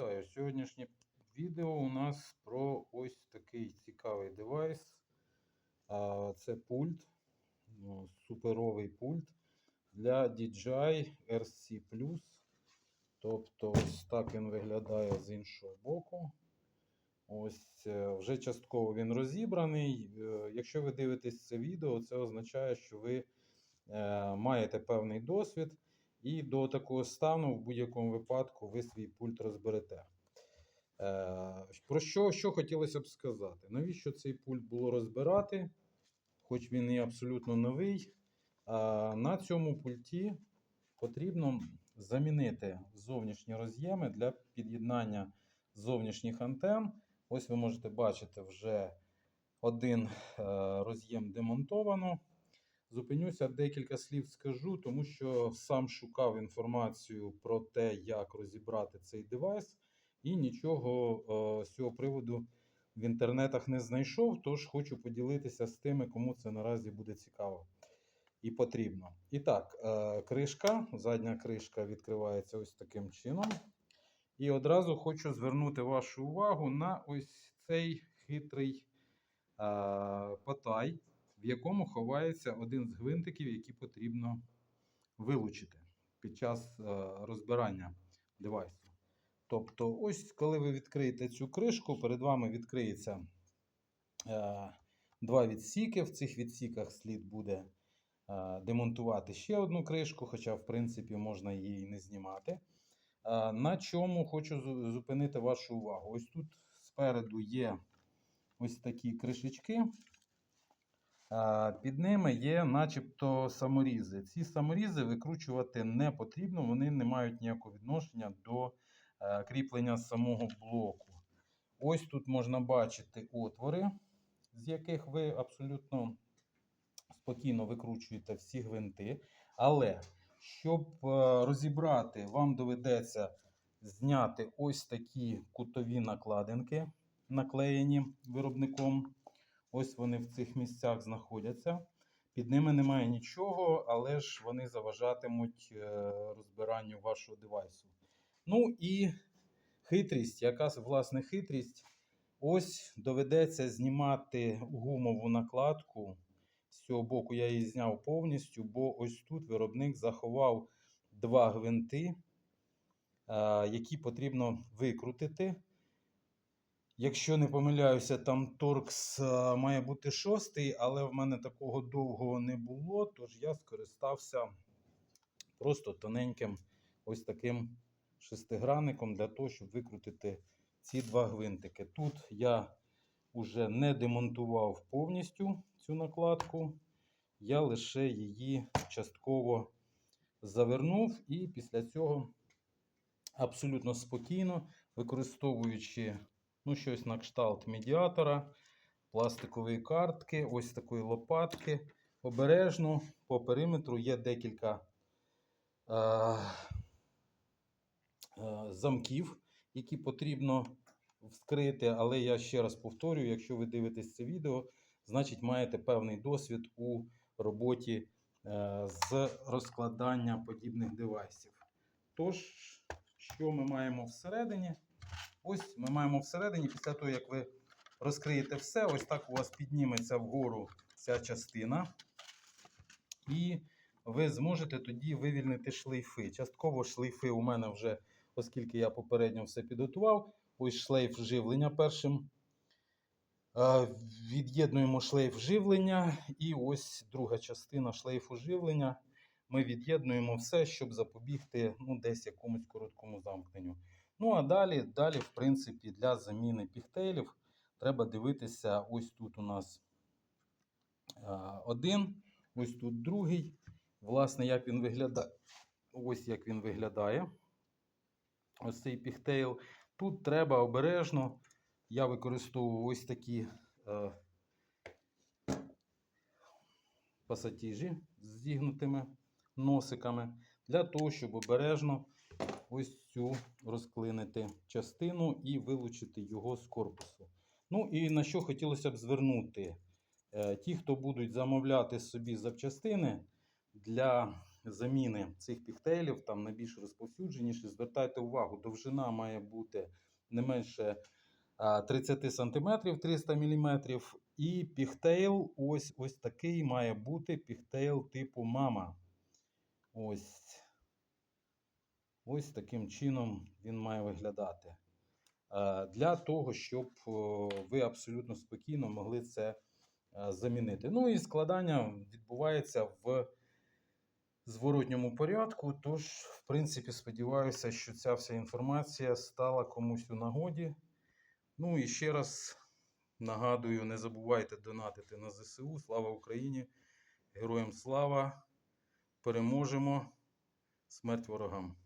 Вітаю! Сьогоднішнє відео у нас про ось такий цікавий девайс. Це пульт, ну, суперовий пульт для DJI RC Тобто, ось так він виглядає з іншого боку. Ось е, вже частково він розібраний. Е, Якщо ви дивитесь це відео, це означає, що ви е, маєте певний досвід. І до такого стану, в будь-якому випадку, ви свій пульт розберете. Е, Про що, що хотілося б сказати? Навіщо цей пульт було розбирати? Хоч він і абсолютно новий. На цьому пульті потрібно замінити зовнішні роз'єми для під'єднання зовнішніх антен. Ось ви можете бачити вже один е, роз'єм демонтовано. Зупинюся, декілька слів скажу, тому що сам шукав інформацію про те, як розібрати цей девайс, і нічого е, з цього приводу в інтернетах не знайшов. Тож хочу поділитися з тими, кому це наразі буде цікаво і потрібно. І так, е, кришка, задня кришка відкривається ось таким чином. І одразу хочу звернути вашу увагу на ось цей хитрий е, потай в якому ховається один з гвинтиків, які потрібно вилучити під час е, розбирання девайсу. Тобто, ось коли ви відкриєте цю кришку, перед вами відкриється е, два відсіки. В цих відсіках слід буде е, демонтувати ще одну кришку, хоча, в принципі, можна її не знімати. На чому хочу зупинити вашу увагу? Ось тут спереду є ось такі кришечки. Під ними є начебто саморізи. Ці саморізи викручувати не потрібно, вони не мають ніякого відношення до е, кріплення самого блоку. Ось тут можна бачити отвори, з яких ви абсолютно спокійно викручуєте всі гвинти. Але щоб е, розібрати, вам доведеться зняти ось такі кутові накладинки, наклеєні виробником. Ось вони в цих місцях знаходяться. Під ними немає нічого, але ж вони заважатимуть е, розбиранню вашого девайсу. Ну і хитрість, якась власне хитрість. Ось доведеться знімати гумову накладку. З цього боку я її зняв повністю, бо ось тут виробник заховав два гвинти, е, які потрібно викрутити. Якщо не помиляюся, там торкс е, має бути шостий, але в мене такого довгого не було, тож я скористався просто тоненьким ось таким шестигранником для того, щоб викрутити ці два гвинтики. Тут я вже не демонтував повністю цю накладку, я лише її частково завернув і після цього абсолютно спокійно використовуючи ну, щось на кшталт медіатора, пластикової картки, ось такої лопатки. Обережно по периметру є декілька е, е, замків, які потрібно вскрити. Але я ще раз повторюю: якщо ви дивитесь це відео, значить маєте певний досвід у роботі е, з розкладання подібних девайсів. Тож, що ми маємо всередині? Ось ми маємо всередині, після того, як ви розкриєте все, ось так у вас підніметься вгору ця частина. І ви зможете тоді вивільнити шлейфи. Частково шлейфи у мене вже, оскільки я попередньо все підготував, ось шлейф живлення першим. Від'єднуємо шлейф живлення, і ось друга частина шлейфу живлення. Ми від'єднуємо все, щоб запобігти ну, десь якомусь короткому замкненню. Ну, а далі, далі, в принципі, для заміни пігтейлів треба дивитися, ось тут у нас один, ось тут другий. Власне, як він виглядає. Ось як він виглядає. Ось цей пігтейл. Тут треба обережно. Я використовую ось такі е, пасатіжі з зігнутими носиками, для того, щоб обережно ось цю розклинити частину і вилучити його з корпусу. Ну і на що хотілося б звернути. Е, ті, хто будуть замовляти собі запчастини для заміни цих піктейлів, там найбільш розповсюдженіші, звертайте увагу, довжина має бути не менше 30 см 300 мм. І піктейл ось, ось такий має бути піктейл типу мама. Ось. Ось таким чином він має виглядати. Е, Для того, щоб ви абсолютно спокійно могли це е, замінити. Ну і складання відбувається в зворотньому порядку. Тож, в принципі, сподіваюся, що ця вся інформація стала комусь у нагоді. Ну і ще раз нагадую, не забувайте донатити на ЗСУ. Слава Україні! Героям слава! Переможемо! Смерть ворогам!